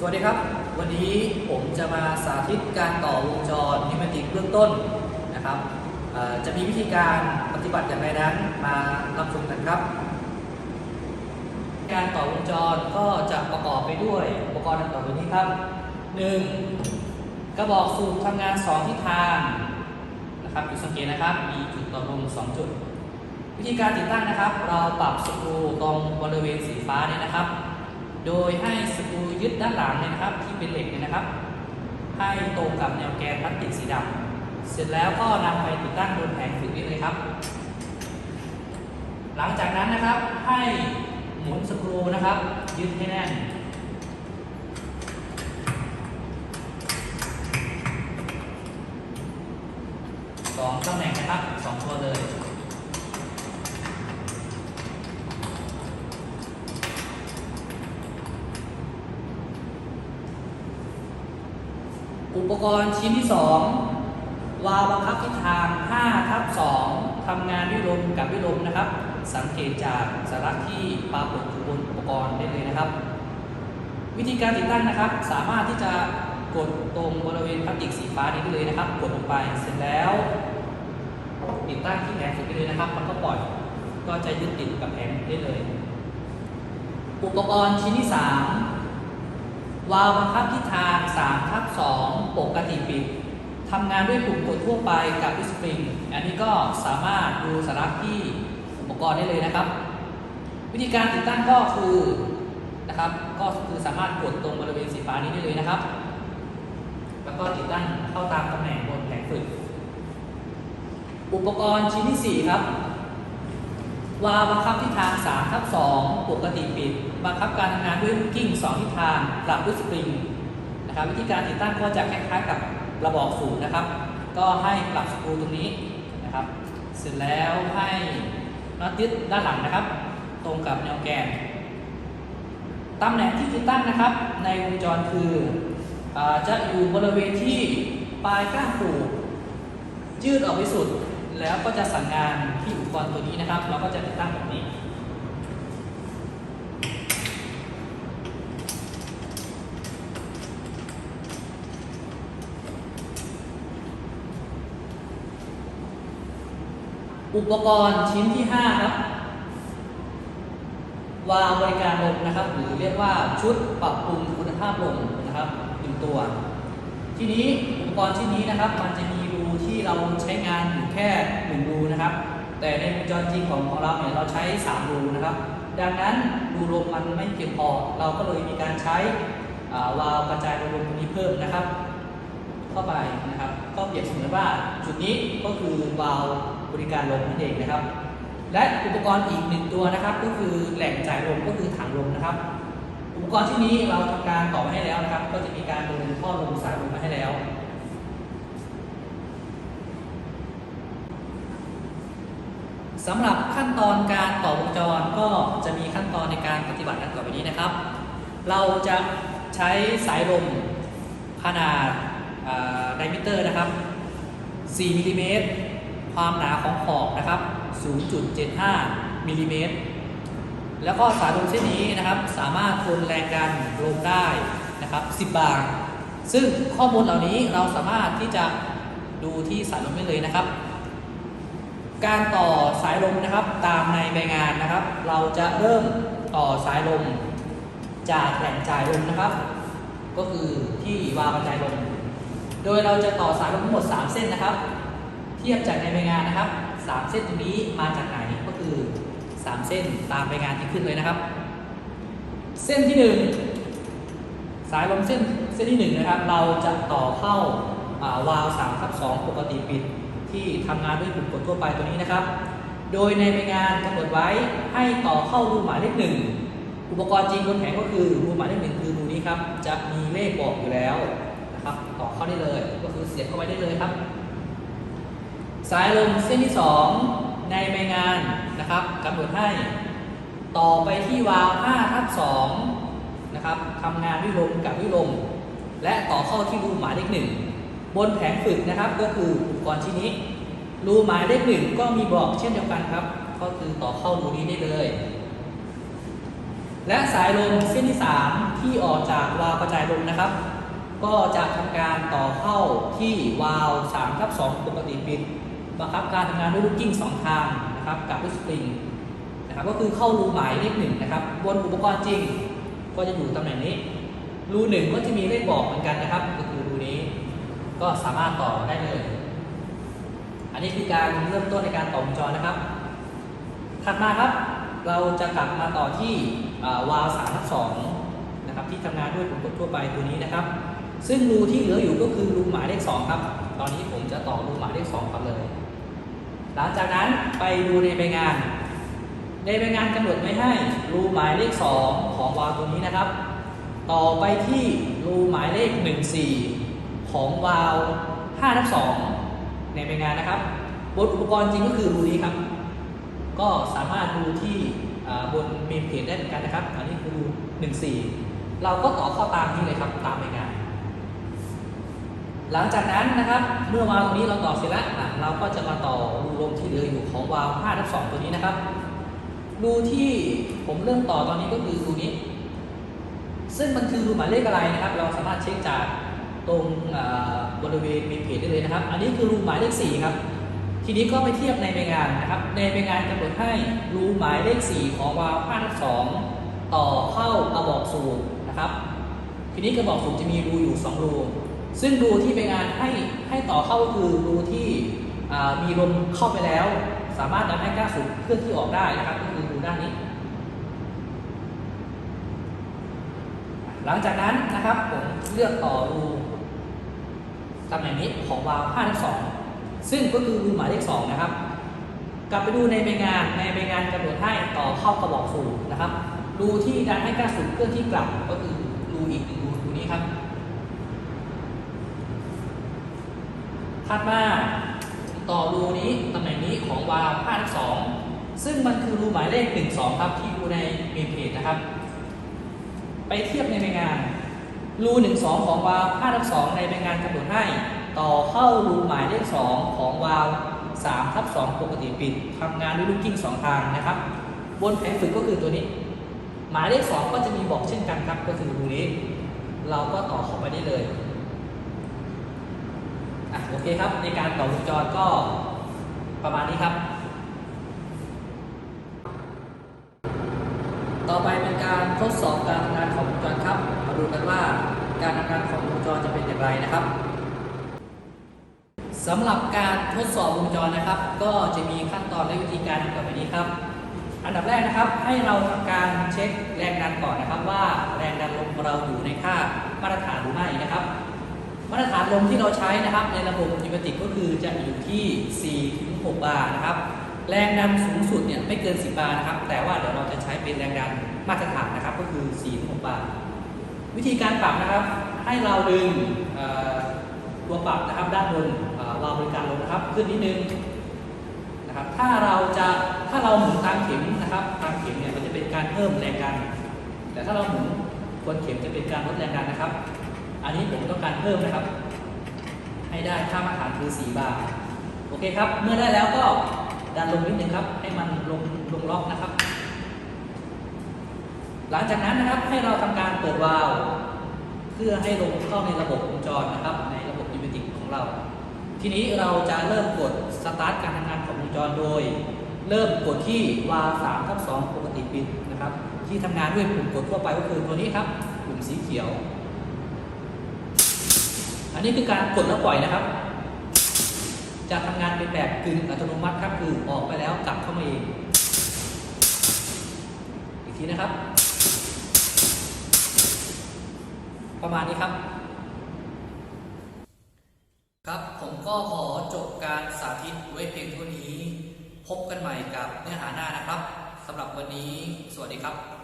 สวัสดีครับ วันนี้ผมจะมาสาธิตการต่อวงจรนิเมติกเบื้องต้นนะครับจะมีวิธีการปฏิบัติอย่างไรนั้นมารับชมกันครับ การต่อวงจรก็จะประกอบไปด้วยอุปกรณ์ดังต่อไปนี้ครับ 1. กระบอกสูบทำงาน 2 ทิศทางนะครับจุดสังเกตนะครับมีจุดต่อลม2จุด วิธีการติดตั้งนะครับ เราปรับสกรูตรงบริเวณสีฟ้าเนี่ยนะครับ โดยให้สกรูยึดด้านหลังเนี่ยนะครับ ที่เป็นเหล็กเนี่ยนะครับ ให้ตรงกับแนวแกนพลาสติกสีดำเสร็จแล้วก็นำไปติดตั้งบนแผงฝึกนี้เลยครับ หลังจากนั้นนะครับให้หมุนสกรูนะครับ ยึดให้แน่นสองตำแหน่งนะครับสองตัวเลย ปกรณ์ชิ้นที่ 2 วาล์วบังคับทิศทาง5ทับ2ทำงานด้วยลมกับด้วยลมนะครับ สังเกตจากสาระที่ปรากฏอยู่บนอุปกรณ์ได้เลยนะครับ วิธีการติดตั้งนะครับ สามารถที่จะกดตรงบริเวณพลาสติกสีฟ้านี้ได้เลยนะครับ กดลงไปเสร็จแล้วติดตั้งที่แผงฝึกได้เลยนะครับมันก็ปล่อยก็จะยึดติดกับแผงได้เลย อุปกรณ์ชิ้นที่ 3 วาล์วบังคับทิศทาง3ทับ2ปกติปิดทำงานด้วยปุ่มกดทั่วไปกับสปริง อันนี้ก็สามารถดูสาระที่อุปกรณ์ได้เลยนะครับ วิธีการติดตั้งก็คือนะครับก็คือสามารถกดตรงบริเวณสีฟ้านี้ได้เลยนะครับ แล้วก็ติดตั้งเข้าตามตำแหน่งบนแผงฝึก อุปกรณ์ชิ้นที่ 4 ครับ วาบังคับทิศทาง3ทับ2ปกติปิด บังคับการทำงานด้วยลูกกิ้ง 2 ทิศทางปรับด้วยสปริงนะครับวิธีการติดตั้งก็จะคล้ายๆกับระบอกสูบนะครับ ก็ให้ปรับสกรูตรงนี้นะครับ เสร็จแล้วให้น็อตยึดด้านหลังนะครับ ตรงกับแนวแกนตำแหน่งที่ติดตั้งนะครับ ในวงจรคืออจะอยู่บริเวณที่ปลายก้านปูยืดออกไปสุด แล้วก็จะสั่งงานที่อุปกรณ์ตัวนี้นะครับ เราก็จะติดตั้งแบบนี้ อุปกรณ์ชิ้นที่ 5 ครับ วาล์วบริการลมนะครับ หรือเรียกว่าชุดปรับปรุงคุณภาพลมนะครับหนึ่งตัว ทีนี้อุปกรณ์ชิ้นนี้นะครับมันจะมี เราใช้งานอยู่แค่หนึ่งรูนะครับ แต่ในวงจรจริงของของเราเนี่ยเราใช้สามรูนะครับ ดังนั้นรูลมมันไม่เพียงพอ เราก็เลยมีการใช้วาล์วกระจายลมตรงนี้เพิ่มนะครับ เข้าไปนะครับ ก็เปรียบเสมือนว่าจุดนี้ก็คือวาล์วบริการลมนั่นเองนะครับ และอุปกรณ์อีกหนึ่งตัวนะครับ ก็คือแหล่งจ่ายลมก็คือถังลมนะครับ อุปกรณ์ที่นี้เราทำการต่อมาให้แล้วนะครับ ก็จะมีการเดินท่อลมสายลมมาให้แล้ว สำหรับขั้นตอนการต่อวงจรก็จะมีขั้นตอนในการปฏิบัติดังต่อไปนี้นะครับ เราจะใช้สายลมขนาดไดมิเตอร์นะครับ 4 มิลลิเมตร ความหนาของขอบนะครับ 0.75 มิลลิเมตร แล้วก็สายลมเส้นนี้นะครับ สามารถทนแรงดันลมได้นะครับ 10 บาร์ ซึ่งข้อมูลเหล่านี้เราสามารถที่จะดูที่สายลมได้เลยนะครับ การต่อสายลมนะครับตามในใบงานนะครับ เราจะเริ่มต่อสายลมจากแหล่งจ่ายลมนะครับ ก็คือที่วาล์วกระจายลม โดยเราจะต่อสายลมทั้งหมด 3 เส้นนะครับ เทียบจากในใบงานนะครับ 3 เส้นตรงนี้มาจากไหนก็คือ 3 เส้นตามใบงานที่ขึ้นเลยนะครับ เส้นที่ 1 สายลมเส้นเส้นที่1นะครับ เราจะต่อเข้าอ่าวาล์ว3ทับ2ปกติปิด ที่ทำงานด้วยปุ่มกดทั่วไปตัวนี้นะครับ โดยในใบงานกำหนดไว้ให้ต่อเข้ารูหมายเลขหนึ่งอุปกรณ์จริงบนแผงก็คือรูหมายเลขหนึ่งคือรูนี้ครับ จะมีเลขบอกอยู่แล้วนะครับ ต่อเข้าได้เลย ก็คือเสียบเข้าไปได้เลยครับ สายลมเส้นที่ 2 ในใบงานนะครับกำหนดให้ ต่อไปที่วาล์ว5ทับ2นะครับทำงานด้วยลมกับด้วยลม และต่อเข้าที่รูหมายเลขหนึ่ง บนแผงฝึกนะครับก็คืออุปกรณ์ชิ้นนี้ รูหมายเลขหนึ่งก็มีบอกเช่นเดียวกันครับ ก็คือต่อเข้ารูนี้ได้เลย และสายลมเส้นที่ 3 ที่ออกจากวาล์วกระจายลมนะครับ ก็จะทำการต่อเข้าที่วาล์ว3ทับ2ปกติปิดบังคับการทำงานด้วยลูกกิ้ง2ทางนะครับกับลูกสปริงนะครับก็คือเข้ารูหมายเลขหนึ่งนะครับบนอุปกรณ์จริงก็จะอยู่ตำแหน่งนี้ รูหนึ่งก็จะมีเลขบอกเหมือนกันนะครับก็คื ก็สามารถต่อได้เลย อันนี้คือการเริ่มต้นในการต่อวงจรนะครับ ถัดมาครับ เราจะกลับมาต่อที่วาล์วสามทับสองนะครับที่ทำงานด้วยปุ่มกดทั่วไปตัวนี้นะครับ ซึ่งรูที่เหลืออยู่ก็คือรูหมายเลขสองครับ ตอนนี้ผมจะต่อรูหมายเลขสองครับเลย หลังจากนั้นไปดูในใบงาน ในใบงานกำหนดไว้ให้รูหมายเลข2ของวาล์วตัวนี้นะครับ ต่อไปที่รูหมายเลข14 ของวาล์ว5ทับ2ในใบงานนะครับบนอุปกรณ์จริงก็คือรูนี้ครับ ก็สามารถดูที่บนเมนเพจได้เหมือนกันนะครับ อันนี้คือรู14 เราก็ต่อเข้าตามนี้เลยครับตามใบงาน หลังจากนั้นนะครับ เมื่อวาล์วตรงนี้เราต่อเสร็จแล้วเราก็จะมาต่อรูลมที่เหลืออยู่ของวาล์ว5ทับ2ตัวนี้นะครับรูที่ผมเริ่มต่อตอนนี้ก็คือรูนี้ ซึ่งมันคือรูหมายเลขอะไรนะครับ เราสามารถเช็คจาก ตรงบริเวณเมนเพจได้เลยนะครับ อันนี้คือรูหมายเลข4ครับ ทีนี้ก็ไปเทียบในใบงานนะครับ ในใบงานกำหนดให้รูหมายเลข 4 ของวาล์ว5ทับ2ต่อเข้ากระบอกสูบนะครับ ทีนี้กระบอกสูบจะมีรูอยู่ 2 รู ซึ่งรูที่ใบงานให้ให้ต่อเข้าคือรูที่มีลมเข้าไปแล้ว สามารถทำให้ก๊าสูบเคลื่อนที่ออกได้นะครับ ก็คือรูด้านนี้หลังจากนั้นนะครับผมเลือกต่อรู ตำแหน่งนี้ของวาล์ว5ทับ2ซึ่งก็คือรูหมายเลข2นะครับ กลับไปดูในใบงานในใบงานกำหนดให้ต่อเข้ากระบอกสูบนะครับ รูที่ดันให้ก๊าสูบเคลื่อนที่กลับก็คือรูอีกหนึ่งรูรูนี้ครับถัดมาต่อรูนี้ตำแหน่งนี้ของวาล์ว5ทับ2ซึ่งมันคือรูหมายเลข 12 ครับที่ดูในเมนเพจนะครับ ไปเทียบในใบงาน รู12ของวาล์ว5ทับ2ในใบงานกำหนดให้ต่อเข้ารูหมายเลข2ของวาล์ว3ทับ2ปกติปิดทำงานด้วยลูกกิ้ง2ทางนะครับ บนแผนฝึกก็คือตัวนี้ หมายเลข2ก็จะมีบอกเช่นกันครับก็คือรูนี้ เราก็ต่อเข้าไปได้เลยอะโอเคครับ ในการต่อวงจรก็ประมาณนี้ครับ ต่อไปเป็นการทดสอบการทำงาน ดูกันว่าการทำงานของวงจรจะเป็นอย่างไรนะครับสำหรับการทดสอบวงจรนะครับ ก็จะมีขั้นตอนและวิธีการดังต่อไปนี้ครับ อันดับแรกนะครับให้เราทำการเช็คแรงดันก่อนนะครับ ว่าแรงดันลมของเราอยู่ในค่ามาตรฐานหรือไม่นะครับ มาตรฐานลมที่เราใช้นะครับ ในระบบจิมติกก็คือจะอยู่ที่4ถึง6บาร์นะครับแรงดันสูงสุดเนี่ยไม่เกิน 10 บาร์นะครับ แต่ว่าเดี๋ยวเราจะใช้เป็นแรงดันมาตรฐานนะครับ ก็คือ4ถึง6บาร์ วิธีการปรับนะครับ ให้เราดึงตัวปรับนะครับด้านบนเอ่อวาล์วบริการลมนะครับ ขึ้นนิดนึงนะครับ ถ้าเราจะถ้าเราหมุนตามเข็มนะครับ ตามเข็มเนี่ยมันจะเป็นการเพิ่มแรงดัน แต่ถ้าเราหมุนทวนเข็มจะเป็นการลดแรงดันนะครับ อันนี้ผมต้องการเพิ่มนะครับ ให้ได้ค่ามาตรฐานคือ4บาทโอเคครับ เมื่อได้แล้วก็ดันลงนิดนึงครับ ให้มันลงลงล็อกนะครับ หลังจากนั้นนะครับให้เราทำการเปิดวาล์วเพื่อให้ลมเข้าในระบบวงจรนะครับ ในระบบดิเมติกของเรา ทีนี้เราจะเริ่มกดสตาร์ทการทำงานของวงจรโดย เริ่มกดที่วาล์ว3ทับ2ปกติปิดนะครับ ที่ทำงานด้วยปุ่มกดทั่วไปก็คือตัวนี้ครับปุ่มสีเขียว อันนี้คือการกดแล้วปล่อยนะครับ จะทำงานเป็นแบบกึ่งอัตโนมัติครับคือออกไปแล้วกลับเข้ามาเอง อีกทีนะครับ ประมาณนี้ครับ ครับผมก็ขอจบการสาธิตไว้เพียงเท่านี้ พบกันใหม่กับเนื้อหาหน้านะครับสำหรับวันนี้ สวัสดีครับ